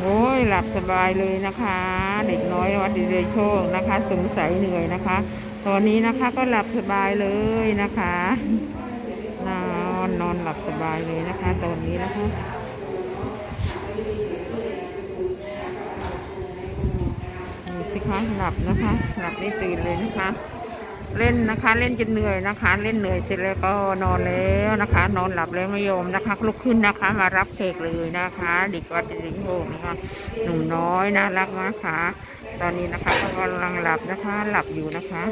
โอ้ยหลับสบายเลยนะคะ เด็กน้อยวัดดิเรยโชคนะคะ สงสัยเหนื่อยนะคะ ตอนนี้นะคะก็หลับสบายเลยนะคะนอนนอนหลับสบายเลยนะคะ ตอนนี้นะคะดูสิคะหลับนะคะ หลับไม่ตื่นเลยนะคะ เล่นนะคะ เล่นจนเหนื่อยนะคะ เล่นเหนื่อยเสร็จแล้วก็นอนแล้วนะคะ นอนหลับแล้วไม่ยอมนะคะ ลุกขึ้นนะคะ มารับเพกเลยนะคะ เด็กวัดดิงโฮกนะคะหนุ่มน้อยน่ารักนะคะตอนนี้นะคะก็กำลังหลับนะคะ หลับอยู่นะคะ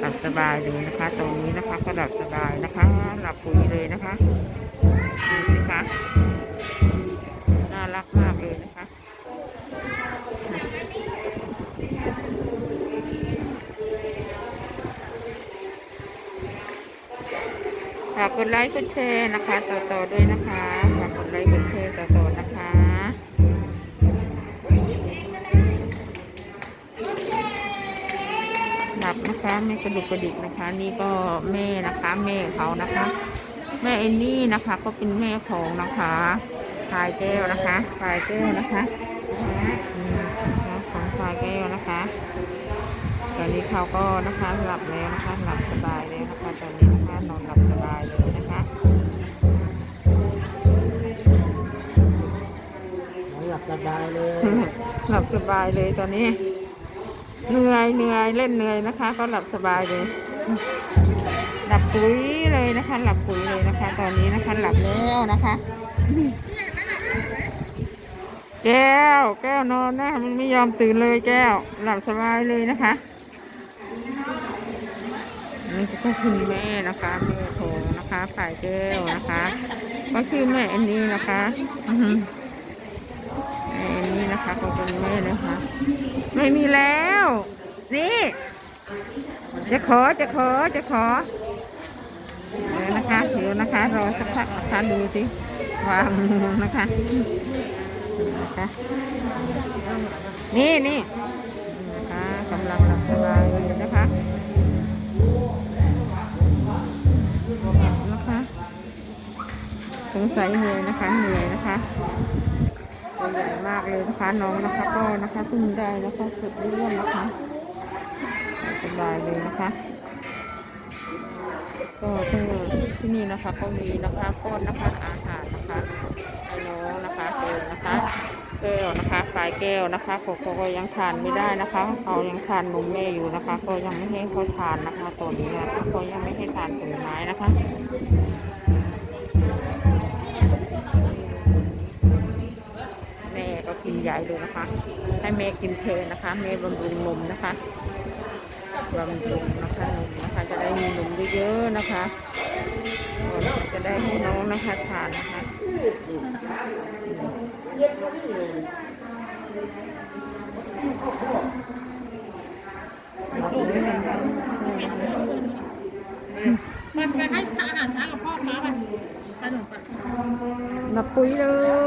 หลับสบายเลยนะคะ ตรงนี้นะคะก็หลับสบายนะคะ หลับปุ๋ยเลยนะคะดูสิคะน่ารักมากเลยากกดไลค์กดแชร์นะคะ ต่อๆด้วยนะคะฝากกดไลค์กดแชร์ต่อๆนะคะหลับนะคะไม่กระดุกกระดิกนะคะ นี่ก็แม่นะคะแม่เขานะคะ แม่เอ็นนี่นะคะ ก็เป็นแม่ของนะคะพายแก้วนะคะพายแก้วนะคะอืมนะคะของพายแก้วนะคะ ตอนนี้ เขาก็นะคะหลับแล้วนะคะหลับสบายแล้วนะคะตอนนี้นะคะนอนหลับสบายเลยนะคะหลับสบายเลยหลับสบายเลยตอนนี้เหนื่อยเหนื่อยเล่นเหนื่อยนะคะ ก็หลับสบายเลย หลับปุ๋ยเลยนะคะ หลับปุ๋ยเลยนะคะ ตอนนี้นะคะหลับแล้วนะคะแก้ว แก้วนอนนะมันไม่ยอมตื่นเลยแก้ว หลับสบายเลยนะคะ นี่ก็คือแม่นะคะแม่ของนะคะฝ่ายแก้วนะคะ ก็คือแม่อันนี้นะคะอือหือแม่อันนี้นะคะก็เป็นแม่นะคะ ไม่มีแล้ว นี่ จะขอจะขอจะขอเดี๋ยวนะคะเดี๋ยวนะคะรอสักพักนะคะดูสิวางนะคะนะคะ นี่นี่ำลังหลับสบายเลยนะคะนะคะสงสัยเหนื่อยนะคะเหนื่อยนะคะตัวใหญ่มากเลยนะคะน้องนะคะก็นะคะพิ่งได้นะคะสุดเรื่องนะคะสบายเลยนะคะ ก็ที่ที่นี่นะคะก็มีนะคะป้อนนะคะอาหารนะคะให้น้องนะคะเกินนะคะ แก้วนะคะฝายแก้วนะคะเขาเขาก็ยังทานไม่ได้นะคะเขายังทานนมแม่อยู่นะคะ ก็ยังไม่ให้เขาทานนะคะตัวนี้นะคะเขายังไม่ให้ทานผลไม้นะคะแม่ก็กินใหญ่เลยนะคะ ให้แม่กินเพลนะคะแม่บำรุงนมนะคะบำรุงนะคะนมนะคะ จะได้มีนมเยอะๆนะคะ จะได้ให้น้องนะคะทานนะคะ หลับเลยนะคะมันไปให้อาหารช้างกับพ่อม้าไปขนมปังหลับปุ๋ยเล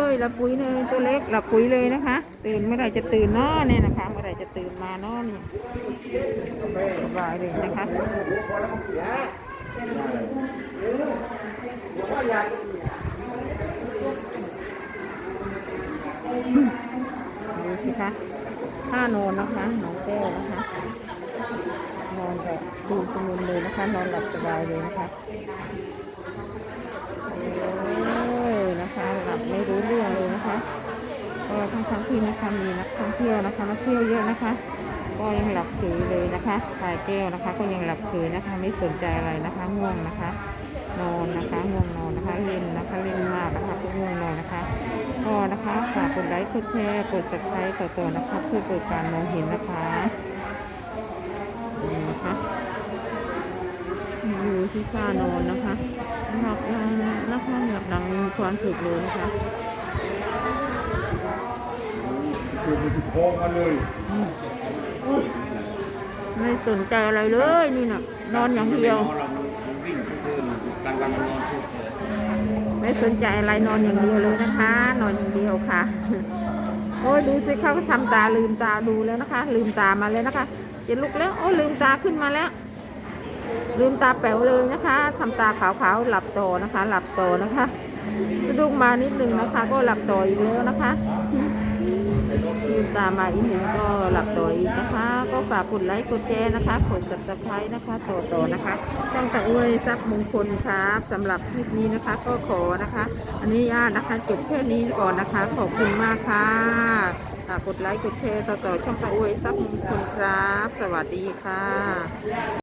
ยหลับปุ๋ยเลยตัวเล็กหลับปุ๋ยเลยนะคะ ตื่นเมื่อไหร่จะตื่นเนาะเนี่ยนะคะเมื่อไหร่จะตื่นมาเนาะเนี่ยสบายเลยนะคะ ท่านอนนะคะน้องแก้วนะคะ นอนแบบดูสมุนเลยนะคะ นอนหลับสบายเลยนะคะโอ้ยนะคะหลับไม่รู้เรื่องเลยนะคะก็ทั้งทั้งที่นะคะมีนักท่องเที่ยวนะคะมาเที่ยวเยอะนะคะ ก็ยังหลับถือเลยนะคะปลายแก้วนะคะ ก็ยังหลับถือนะคะ ไม่สนใจอะไรนะคะง่วงนะคะ นอนนะคะง่วงนอนนะคะ กดไลค์ กดแชร์ กดซับสไครต์ต่อๆนะคะเพื่อเปิดการมองเห็นนะคะนี่นะคะอยู่ที่ฝ้านอนนะคะหลับดังนะคะหลับดังมีความสุขเลยนะคะคือมันโค้งมาเลยไม่สนใจอะไรเลยนี่น่ะนอนอย่างเดียวเรางกลางวันนอน ไม่สนใจอะไรนอนอย่างเดียวเลยนะคะ นอนอย่างเดียวค่ะ โอ้ยดูสิเขาก็ทำตาลืมตาดูแล้วนะคะ ลืมตามาแล้วนะคะจะลุกแล้วโอ้ลืมตาขึ้นมาแล้ว ลืมตาแป๋วเลยนะคะทำตาขาวๆหลับโตนะคะ หลับโตนะคะสะดุ้งมานิดนึงนะคะ ก็หลับต่ออีกแล้วนะคะ ตามมาอีกหนึ่งก็หลับต่ออีกนะคะ ก็ฝากกดไลค์กดแชร์นะคะกดติดติยนะคะต่อต่อนะคะช่องตะอวยทรัพย์มงคลครับสำหรับคลิปนี้นะคะ ก็ขอนะคะอันนี้ญาตนะคะจบแค่นี้ก่อนนะคะ ขอบคุณมากค่ะฝากกดไลค์กดแชร์ต่อต่อช่องตะอวยทรัพย์มงคลครับ สวัสดีค่ะ